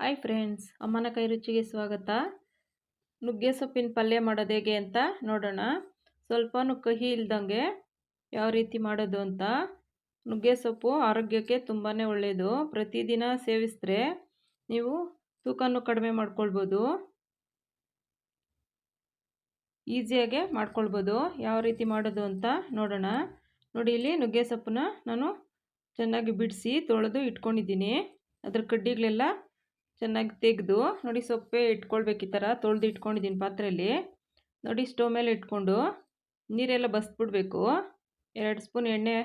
Hi friends ಅಮ್ಮನ ಕೈ ರುಚಿಗೆ ಸ್ವಾಗತ. ನುಗ್ಗೆ ಸೊಪ್ಪಿನ ಪಲ್ಯ ಮಾಡೋದು ಹೇಗೆ ಅಂತ ನೋಡೋಣ. ಸ್ವಲ್ಪನೂ ಕಹಿ ಇಲ್ದಂಗೆ ಯಾವ ರೀತಿ ಮಾಡೋದು ಅಂತ. ನುಗ್ಗೆ ಸೊಪ್ಪು ಆರೋಗ್ಯಕ್ಕೆ ತುಂಬಾ ಒಳ್ಳೆಯದು ಪ್ರತಿದಿನ ಸೇವಿಸಿದ್ರೆ ನೀವು ತೂಕನೂ ಕಡಿಮೆ ಮಾಡ್ಕೊಳ್ಬೋದು. ಈಸಿಯಾಗೆ ಮಾಡ್ಕೊಳ್ಬೋದು. ಯಾವ ರೀತಿ ಮಾಡೋದು ಅಂತ ನೋಡೋಣ. ನೋಡಿ ಇಲ್ಲಿ ನುಗ್ಗೆ ಸೊಪ್ಪನ್ನ ನಾನು ಚೆನ್ನಾಗಿ ಬಿಡಿಸಿ ತೊಳೆದು ಇಟ್ಕೊಂಡಿದ್ದೀನಿ. ಅದರ ಕಡ್ಡಿಗಳೆಲ್ಲ ಚೆನ್ನಾಗಿ ತೆಗೆದು ನೋಡಿ ಸೊಪ್ಪೆ ಇಟ್ಕೊಳ್ಬೇಕು ಈ ಥರ. ತೊಳೆದು ಇಟ್ಕೊಂಡಿದ್ದೀನಿ ಪಾತ್ರೆಯಲ್ಲಿ. ನೋಡಿ ಸ್ಟೋವ್ ಮೇಲೆ ಇಟ್ಕೊಂಡು ನೀರೆಲ್ಲ ಬಸ್ಬಿಡ್ಬೇಕು. ಎರಡು ಸ್ಪೂನ್ ಎಣ್ಣೆ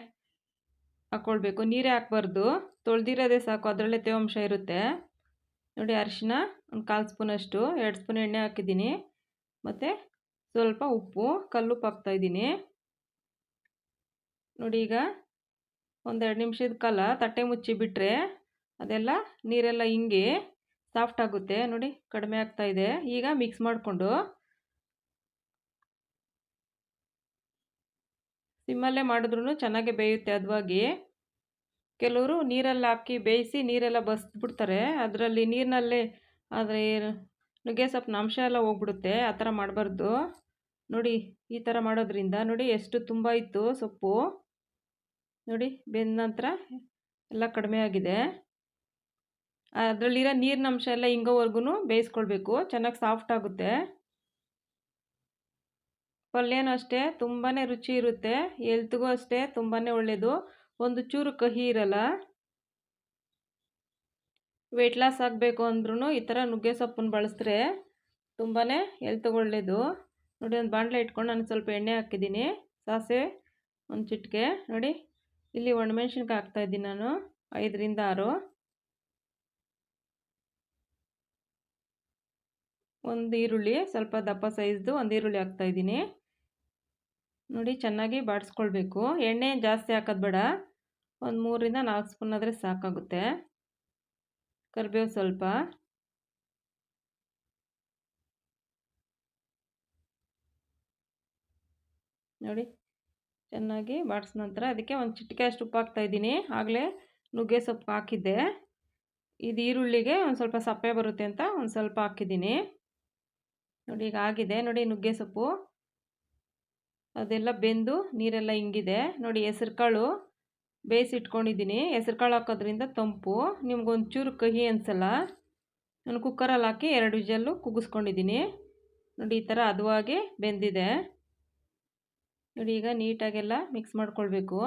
ಹಾಕ್ಕೊಳ್ಬೇಕು ನೀರೇ ಹಾಕ್ಬಾರ್ದು. ತೊಳೆದಿರೋದೇ ಸಾಕು. ಅದರಲ್ಲೇ ತೇವಾಂಶ ಇರುತ್ತೆ. ನೋಡಿ ಅರಿಶಿನ ಒಂದು ಕಾಲು ಸ್ಪೂನಷ್ಟು. ಎರಡು ಸ್ಪೂನ್ ಎಣ್ಣೆ ಹಾಕಿದ್ದೀನಿ. ಮತ್ತು ಸ್ವಲ್ಪ ಉಪ್ಪು, ಕಲ್ಲುಪ್ಪು ಹಾಕ್ತಾಯಿದ್ದೀನಿ ನೋಡಿ ಈಗ ಒಂದೆರಡು ನಿಮಿಷದ ಕಾಲ ತಟ್ಟೆ ಮುಚ್ಚಿ ಬಿಟ್ಟರೆ ಅದೆಲ್ಲ ನೀರೆಲ್ಲ ಹಿಂಗೆ ಸಾಫ್ಟ್ ಆಗುತ್ತೆ. ನೋಡಿ ಕಡಿಮೆ ಆಗ್ತಾ ಇದೆ. ಈಗ ಮಿಕ್ಸ್ ಮಾಡಿಕೊಂಡು ಸಿಮ್ಮಲ್ಲೇ ಮಾಡಿದ್ರೂ ಚೆನ್ನಾಗೆ ಬೇಯುತ್ತೆ ಅದವಾಗಿ. ಕೆಲವರು ನೀರಲ್ಲಿ ಹಾಕಿ ಬೇಯಿಸಿ ನೀರೆಲ್ಲ ಬಸ್ಬಿಡ್ತಾರೆ ಅದರಲ್ಲಿ ನೀರಿನಲ್ಲೇ ಆದರೆ ನುಗ್ಗೆ ಸೊಪ್ಪಿನ ಅಂಶ ಎಲ್ಲ ಹೋಗ್ಬಿಡುತ್ತೆ. ಆ ಥರ ಮಾಡಬಾರ್ದು. ನೋಡಿ ಈ ಥರ ಮಾಡೋದ್ರಿಂದ, ನೋಡಿ ಎಷ್ಟು ತುಂಬ ಇತ್ತು ಸೊಪ್ಪು. ನೋಡಿ ಬೆಂದ ನಂತರ ಎಲ್ಲ ಕಡಿಮೆ ಆಗಿದೆ. ಅದರಲ್ಲಿರೋ ನೀರಿನ ಅಂಶ ಎಲ್ಲ ಹಿಂಗೋವರೆಗೂ ಬೇಯಿಸ್ಕೊಳ್ಬೇಕು. ಚೆನ್ನಾಗಿ ಸಾಫ್ಟ್ ಆಗುತ್ತೆ. ಪಲ್ಯನೂ ಅಷ್ಟೇ ತುಂಬಾ ರುಚಿ ಇರುತ್ತೆ. ಎಲ್ತ್ಗೂ ಅಷ್ಟೇ ತುಂಬಾ ಒಳ್ಳೆಯದು ಒಂದು ಚೂರು ಕಹಿ ಇರಲ್ಲ. ವೆಯ್ಟ್ ಲಾಸ್ ಆಗಬೇಕು ಅಂದ್ರೂ ಈ ಥರ ನುಗ್ಗೆ ಸೊಪ್ಪನ್ನು ಬಳಸಿದ್ರೆ ತುಂಬಾ ಎಲ್ತ್ಗೆ ಒಳ್ಳೆಯದು ನೋಡಿ, ಒಂದು ಬಾಂಡ್ಲೆ ಇಟ್ಕೊಂಡು ನಾನು ಸ್ವಲ್ಪ ಎಣ್ಣೆ ಹಾಕಿದ್ದೀನಿ. ಸಾಸಿವೆ ಒಂದು ಚಿಟಿಕೆ. ನೋಡಿ, ಇಲ್ಲಿ ಒಣಮೆಣ್ಸಿನ್ಕಾಯಿ ಹಾಕ್ತಾಯಿದ್ದೀನಿ ನಾನು. ಐದರಿಂದ ಆರು. ಒಂದು ಈರುಳ್ಳಿ, ಸ್ವಲ್ಪ ದಪ್ಪ ಸೈಜ್ದು ಒಂದು ಈರುಳ್ಳಿ ಹಾಕ್ತಾಯಿದ್ದೀನಿ ನೋಡಿ, ಚೆನ್ನಾಗಿ ಬಾಡಿಸ್ಕೊಳ್ಬೇಕು. ಎಣ್ಣೆ ಜಾಸ್ತಿ ಹಾಕೋದು ಬೇಡ. ಒಂದು ಮೂರರಿಂದ ನಾಲ್ಕು ಸ್ಪೂನ್ ಆದರೆ ಸಾಕಾಗುತ್ತೆ. ಕರಿಬೇವು ಸ್ವಲ್ಪ. ನೋಡಿ, ಚೆನ್ನಾಗಿ ಬಾಡಿಸ್ ನಂತರ ಅದಕ್ಕೆ ಒಂದು ಚಿಟಿಕೆ ಅಷ್ಟು ಉಪ್ಪು ಹಾಕ್ತಾಯಿದ್ದೀನಿ ಆಗಲೇ ನುಗ್ಗೆ ಸೊಪ್ಪು ಹಾಕಿದ್ದೆ. ಇದು ಈರುಳ್ಳಿಗೆ ಒಂದು ಸ್ವಲ್ಪ ಸಪ್ಪೆ ಬರುತ್ತೆ ಅಂತ ಒಂದು ಸ್ವಲ್ಪ ಹಾಕಿದ್ದೀನಿ. ನೋಡಿ ಈಗ ಆಗಿದೆ. ನೋಡಿ ನುಗ್ಗೆ ಸೊಪ್ಪು. ಅದೆಲ್ಲ ಬೆಂದು ನೀರೆಲ್ಲ ಹಿಂಗಿದೆ ನೋಡಿ ಹೆಸ್ರು ಕಾಳು ಬೇಯಿಸಿಟ್ಕೊಂಡಿದ್ದೀನಿ. ಹೆಸ್ರು ಕಾಳು ಹಾಕೋದ್ರಿಂದ ತಂಪು. ನಿಮ್ಗೊಂಚೂರು ಕಹಿ ಅನಿಸಲ್ಲ. ನಾನು ಕುಕ್ಕರಲ್ಲಿ ಹಾಕಿ ಎರಡು ವಿಜಲ್ಲು ಕುಗ್ಗಿಸ್ಕೊಂಡಿದ್ದೀನಿ. ನೋಡಿ ಈ ಥರ ಅದುವಾಗಿ ಬೆಂದಿದೆ. ನೋಡಿ ಈಗ ನೀಟಾಗೆಲ್ಲ ಮಿಕ್ಸ್ ಮಾಡ್ಕೊಳ್ಬೇಕು.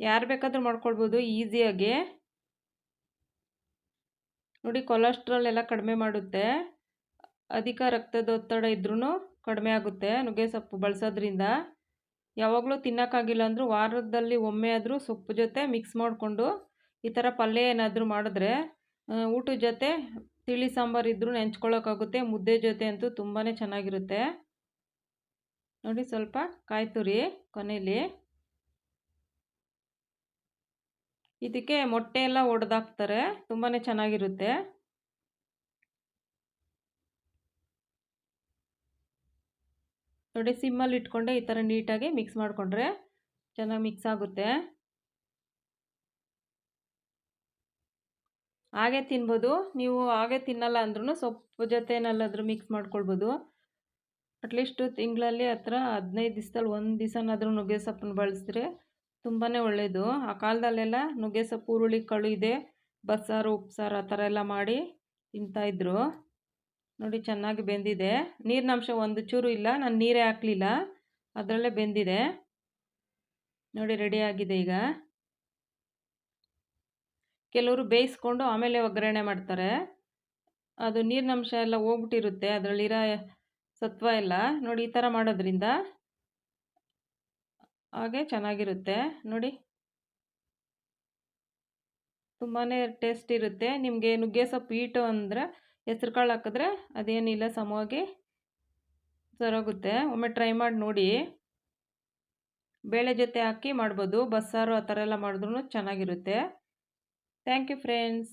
ಯಾರು ಬೇಕಾದರೂ ಮಾಡ್ಕೊಳ್ಬೋದು ಈಸಿಯಾಗಿ. ನೋಡಿ ಕೊಲೆಸ್ಟ್ರಾಲ್ ಎಲ್ಲ ಕಡಿಮೆ ಮಾಡುತ್ತೆ. ಅಧಿಕ ರಕ್ತದೊತ್ತಡ ಇದ್ರೂ ಕಡಿಮೆ ಆಗುತ್ತೆ ನುಗ್ಗೆ ಸೊಪ್ಪು ಬಳಸೋದ್ರಿಂದ. ಯಾವಾಗಲೂ ತಿನ್ನೋಕ್ಕಾಗಿಲ್ಲ ಅಂದರೂ ವಾರದಲ್ಲಿ ಒಮ್ಮೆ ಆದರೂ ಸೊಪ್ಪು ಜೊತೆ ಮಿಕ್ಸ್ ಮಾಡಿಕೊಂಡು ಈ ಥರ ಪಲ್ಯ ಏನಾದರೂ ಮಾಡಿದ್ರೆ ಊಟದ ಜೊತೆ ತಿಳಿ ಸಾಂಬಾರು ಇದ್ದರೂ ನೆಂಚ್ಕೊಳ್ಳೋಕ್ಕಾಗುತ್ತೆ ಮುದ್ದೆ ಜೊತೆ ಅಂತೂ ತುಂಬಾ ಚೆನ್ನಾಗಿರುತ್ತೆ. ನೋಡಿ ಸ್ವಲ್ಪ ಕಾಯ್ತುರಿ ಕೊನೆಯಲ್ಲಿ ಇದಕ್ಕೆ ಮೊಟ್ಟೆ ಎಲ್ಲ ಒಡೆದಾಕ್ತಾರೆ ತುಂಬಾ ಚೆನ್ನಾಗಿರುತ್ತೆ. ನೋಡಿ, ಸಿಮ್ಮಲ್ಲಿ ಇಟ್ಕೊಂಡೆ ಈ ಥರ ನೀಟಾಗಿ ಮಿಕ್ಸ್ ಮಾಡಿಕೊಂಡ್ರೆ ಚೆನ್ನಾಗಿ ಮಿಕ್ಸ್ ಆಗುತ್ತೆ. ಹಾಗೆ ತಿನ್ಬೋದು. ನೀವು ಹಾಗೆ ತಿನ್ನಲ್ಲ ಅಂದ್ರೂ ಸೊಪ್ಪು ಜೊತೆನಲ್ಲಾದರೂ ಮಿಕ್ಸ್ ಮಾಡ್ಕೊಳ್ಬೋದು. ಅಟ್ಲೀಸ್ಟು ತಿಂಗಳಲ್ಲಿ ಹತ್ರ ಹದಿನೈದು ದಿವಸದಲ್ಲಿ ಒಂದು ದಿವಸನಾದರೂ ನುಗ್ಗೆ ಸೊಪ್ಪನ್ನು ಬಳಸಿದ್ರೆ ತುಂಬಾ ಒಳ್ಳೆಯದು ಆ ಕಾಲದಲ್ಲೆಲ್ಲ ನುಗ್ಗೆ ಸೊಪ್ಪು ಹುರುಳಿ ಕಳು ಇದೆ, ಬಸ್ಸಾರು, ಉಪ್ಸಾರು ಆ ಥರ ಎಲ್ಲ ಮಾಡಿ ತಿಂತಾಯಿದ್ರು ನೋಡಿ, ಚೆನ್ನಾಗಿ ಬೆಂದಿದೆ. ನೀರಿನಂಶ ಒಂದು ಚೂರು ಇಲ್ಲ, ನಾನು ನೀರೇ ಹಾಕಲಿಲ್ಲ. ಅದರಲ್ಲೇ ಬೆಂದಿದೆ. ನೋಡಿ, ರೆಡಿ ಆಗಿದೆ ಈಗ. ಕೆಲವರು ಬೇಯಿಸ್ಕೊಂಡು ಆಮೇಲೆ ಒಗ್ಗರಣೆ ಮಾಡ್ತಾರೆ. ಅದು ನೀರಿನಂಶ ಎಲ್ಲ ಹೋಗ್ಬಿಟ್ಟಿರುತ್ತೆ, ಅದರಲ್ಲಿರೋ ಸತ್ವ ಎಲ್ಲ. ನೋಡಿ, ಈ ಥರ ಮಾಡೋದ್ರಿಂದ ಹಾಗೆ ಚೆನ್ನಾಗಿರುತ್ತೆ. ನೋಡಿ. ತುಂಬಾ ಟೇಸ್ಟ್ ಇರುತ್ತೆ. ನಿಮಗೆ ನುಗ್ಗೆ ಸೊಪ್ಪು ಈಟು ಅಂದರೆ ಹೆಸ್ರು ಕಾಳು ಹಾಕಿದ್ರೆ ಅದೇನಿಲ್ಲ ಸಮವಾಗಿ ಸರೋಗುತ್ತೆ. ಒಮ್ಮೆ ಟ್ರೈ ಮಾಡಿ ನೋಡಿ. ಬೇಳೆ ಜೊತೆ ಹಾಕಿ ಮಾಡ್ಬೋದು. ಬಸ್ಸಾರು ಆ ಥರ ಎಲ್ಲ ಮಾಡಿದ್ರೂ ಚೆನ್ನಾಗಿರುತ್ತೆ. Thank you friends